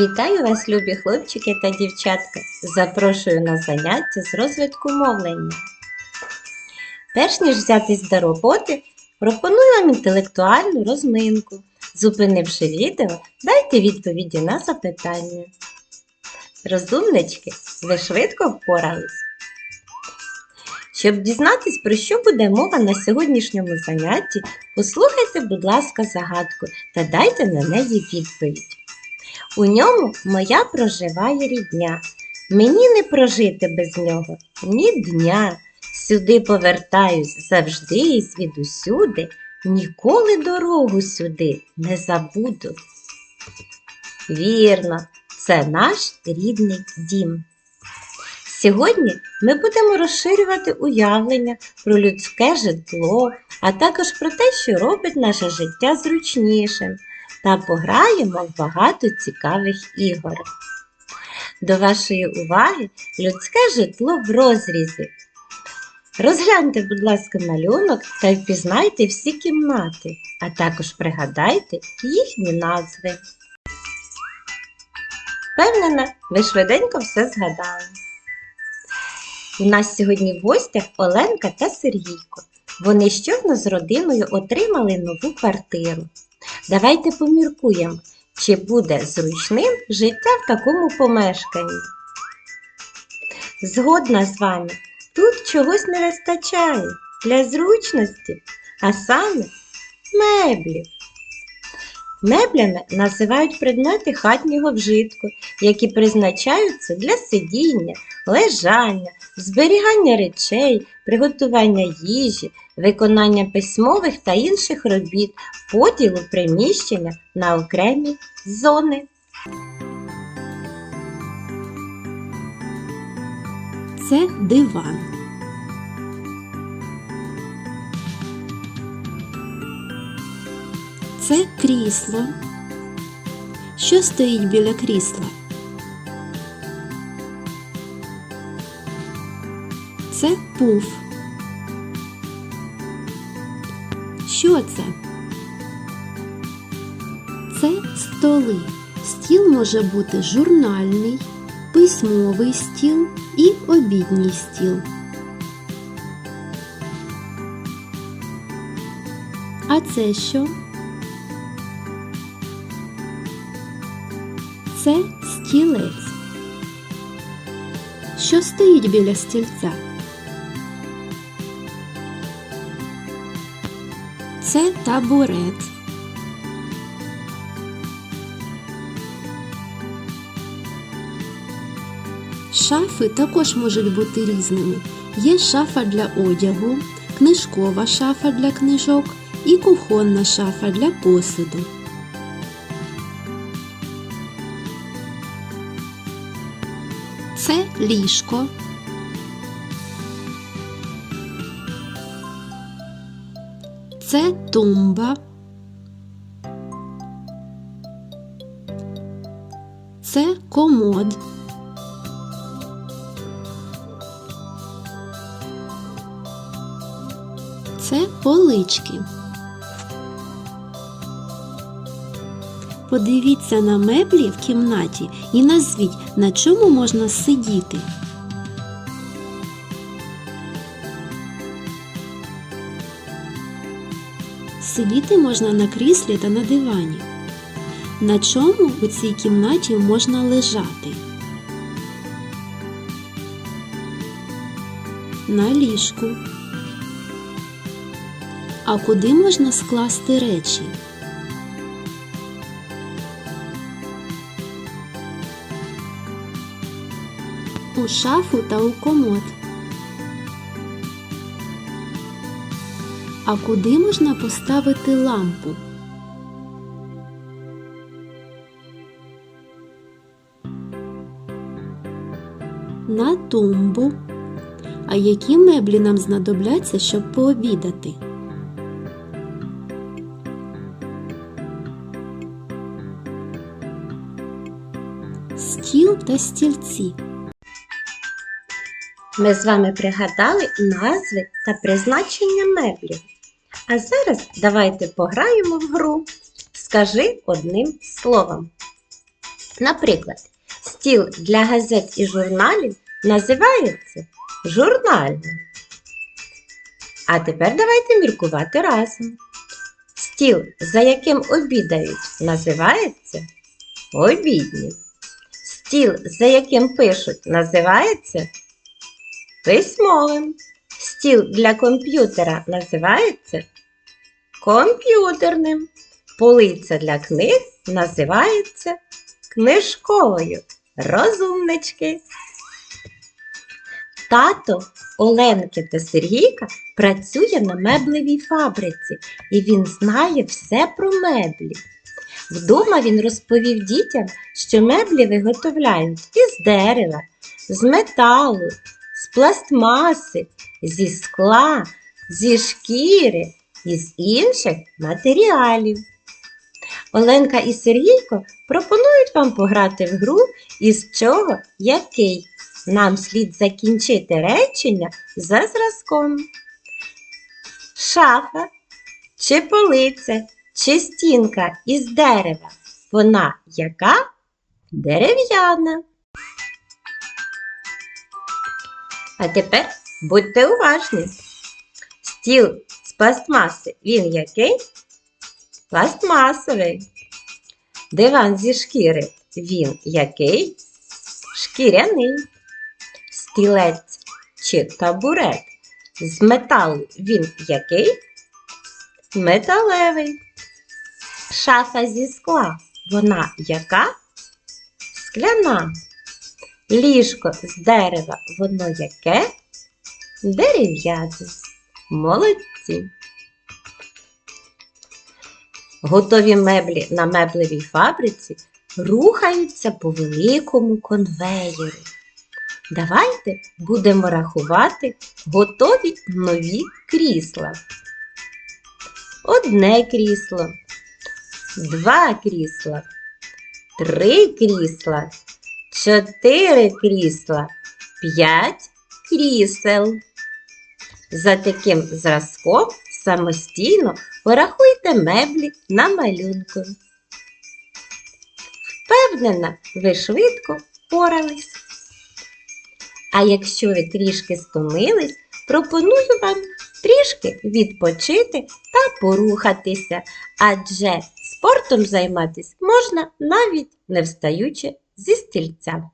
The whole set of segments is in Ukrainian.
Вітаю вас, любі хлопчики та дівчатка! Запрошую на заняття з розвитку мовлення. Перш ніж взятись до роботи, пропоную вам інтелектуальну розминку. Зупинивши відео, дайте відповіді на запитання. Розумнички, ви швидко впорались. Щоб дізнатись, про що буде мова на сьогоднішньому занятті, послухайте, будь ласка, загадку та дайте на неї відповідь. У ньому моя проживає рідня. Мені не прожити без нього ні дня. Сюди повертаюсь завжди і звідусюди, ніколи дорогу сюди не забуду. Вірно, це наш рідний дім. Сьогодні ми будемо розширювати уявлення про людське житло, а також про те, що робить наше життя зручнішим, та пограємо в багато цікавих ігор. До вашої уваги людське житло в розрізі. Розгляньте, будь ласка, малюнок та впізнайте всі кімнати, а також пригадайте їхні назви. Впевнена, ви швиденько все згадали. У нас сьогодні в гостях Оленка та Сергійко. Вони щойно з родиною отримали нову квартиру. Давайте поміркуємо, чи буде зручним життя в такому помешканні. Згодна з вами, тут чогось не вистачає для зручності, а саме меблів. Меблями називають предмети хатнього вжитку, які призначаються для сидіння, лежання, зберігання речей, приготування їжі, виконання письмових та інших робіт, поділу приміщення на окремі зони. Це диван. Це крісло. Що стоїть біля крісла? Це пуф. Що це? Це столи. Стіл може бути журнальний, письмовий стіл і обідній стіл. А це що? Це стілець. Що стоїть біля стільця? Це табурет. Шафи також можуть бути різними. Є шафа для одягу, книжкова шафа для книжок і кухонна шафа для посуду. Це ліжко. Це тумба. Це комод. Це полички. Подивіться на меблі в кімнаті і назвіть, на чому можна сидіти. Сидіти можна на кріслі та на дивані. На чому у цій кімнаті можна лежати? На ліжку. А куди можна скласти речі? Шафу та у комод. А куди можна поставити лампу? На тумбу. А які меблі нам знадобляться, щоб пообідати? Стіл та стільці. Ми з вами пригадали назви та призначення меблів. А зараз давайте пограємо в гру. Скажи одним словом. Наприклад, стіл для газет і журналів називається журнальним. А тепер давайте міркувати разом. Стіл, за яким обідають, називається обіднім. Стіл, за яким пишуть, називається письмовим. Стіл для комп'ютера називається комп'ютерним. Полиця для книг називається книжковою. Розумнички. Тато Оленки та Сергійка працює на меблевій фабриці, і він знає все про меблі. Вдома він розповів дітям, що меблі виготовляють із дерева, з металу, пластмаси, зі скла, зі шкіри і з інших матеріалів. Оленка і Сергійко пропонують вам пограти в гру із чого який. Нам слід закінчити речення за зразком. Шафа чи полиця, чи стінка із дерева. Вона яка? Дерев'яна. А тепер будьте уважні. Стіл з пластмаси він який? Пластмасовий. Диван зі шкіри він який? Шкіряний. Стілець чи табурет з металу він який? Металевий. Шафа зі скла вона яка? Скляна. Ліжко з дерева воно яке? Дерев'яне. Молодці. Готові меблі на меблевій фабриці рухаються по великому конвеєру. Давайте будемо рахувати готові нові крісла. Одне крісло, два крісла, три крісла, чотири крісла, п'ять крісел. За таким зразком самостійно порахуйте меблі на малюнку. Впевнена, ви швидко впорались. А якщо ви трішки стомились, пропоную вам трішки відпочити та порухатися, адже спортом займатися можна навіть не встаючи зі стільця.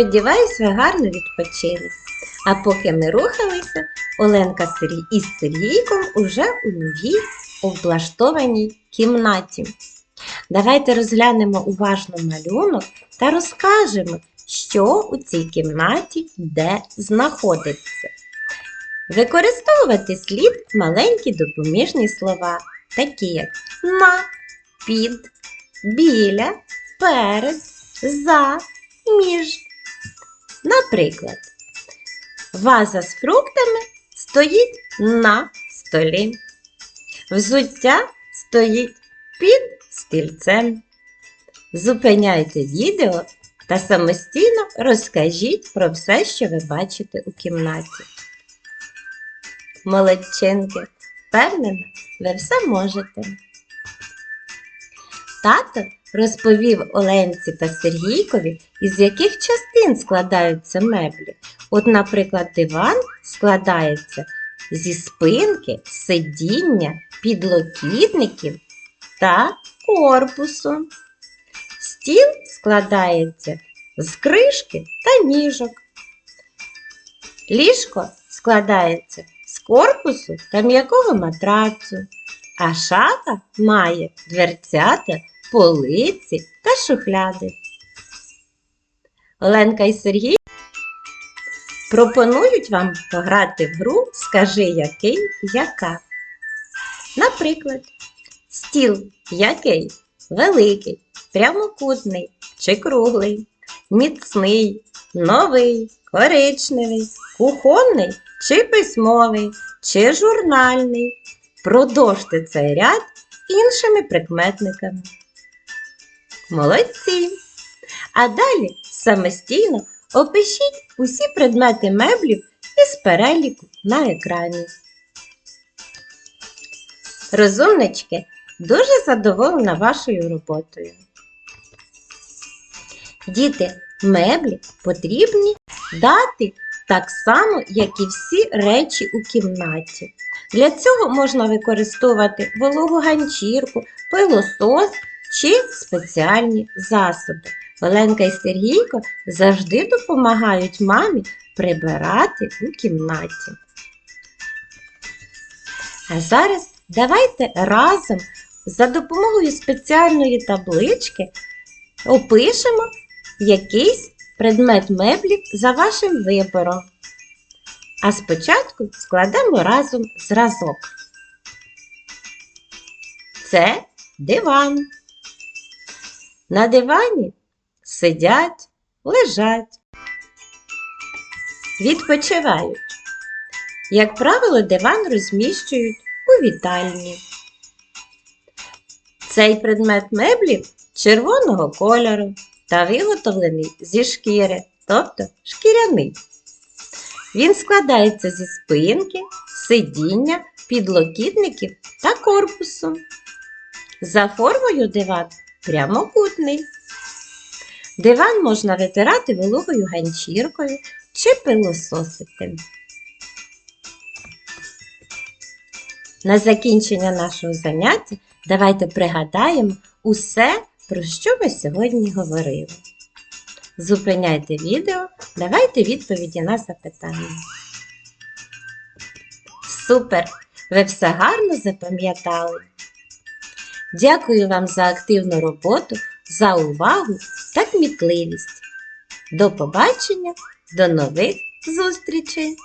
Сподіваюсь, ви гарно відпочили. А поки ми рухалися, Оленка із Сергійком уже у новій облаштованій кімнаті. Давайте розглянемо уважно малюнок та розкажемо, що у цій кімнаті де знаходиться. Використовувати слід маленькі допоміжні слова, такі як на, під, біля, перед, за, між. Наприклад, ваза з фруктами стоїть на столі. Взуття стоїть під стільцем. Зупиняйте відео та самостійно розкажіть про все, що ви бачите у кімнаті. Молодчинки, впевнена, ви все можете. Тато розповів Оленці та Сергійкові, із яких частин складаються меблі. От, наприклад, диван складається зі спинки, сидіння, підлокітників та корпусу. Стіл складається з кришки та ніжок. Ліжко складається з корпусу та м'якого матрацу, а шафа має дверцята, полиці та шухляди. Оленка і Сергій пропонують вам пограти в гру Скажи який, яка. Наприклад, стіл який? Великий, прямокутний чи круглий, міцний, новий, коричневий, кухонний чи письмовий, чи журнальний. Продовжте цей ряд іншими прикметниками. Молодці! А далі самостійно опишіть усі предмети меблів із переліку на екрані. Розумнички, дуже задоволена вашою роботою. Діти, меблі потрібні дати так само, як і всі речі у кімнаті. Для цього можна використовувати вологу ганчірку, пилосос чи спеціальні засоби. Оленка і Сергійко завжди допомагають мамі прибирати у кімнаті. А зараз давайте разом за допомогою спеціальної таблички опишемо якийсь предмет меблів за вашим вибором. А спочатку складемо разом зразок. Це диван. На дивані сидять, лежать, відпочивають. Як правило, диван розміщують у вітальні. Цей предмет меблів червоного кольору та виготовлений зі шкіри, тобто шкіряний. Він складається зі спинки, сидіння, підлокітників та корпусу. За формою диван прямокутний. Диван можна витирати вологою ганчіркою чи пилососити. На закінчення нашого заняття давайте пригадаємо усе, про що ми сьогодні говорили. Зупиняйте відео, давайте відповіді на запитання. Супер! Ви все гарно запам'ятали. Дякую вам за активну роботу, за увагу та кмітливість. До побачення, до нових зустрічей!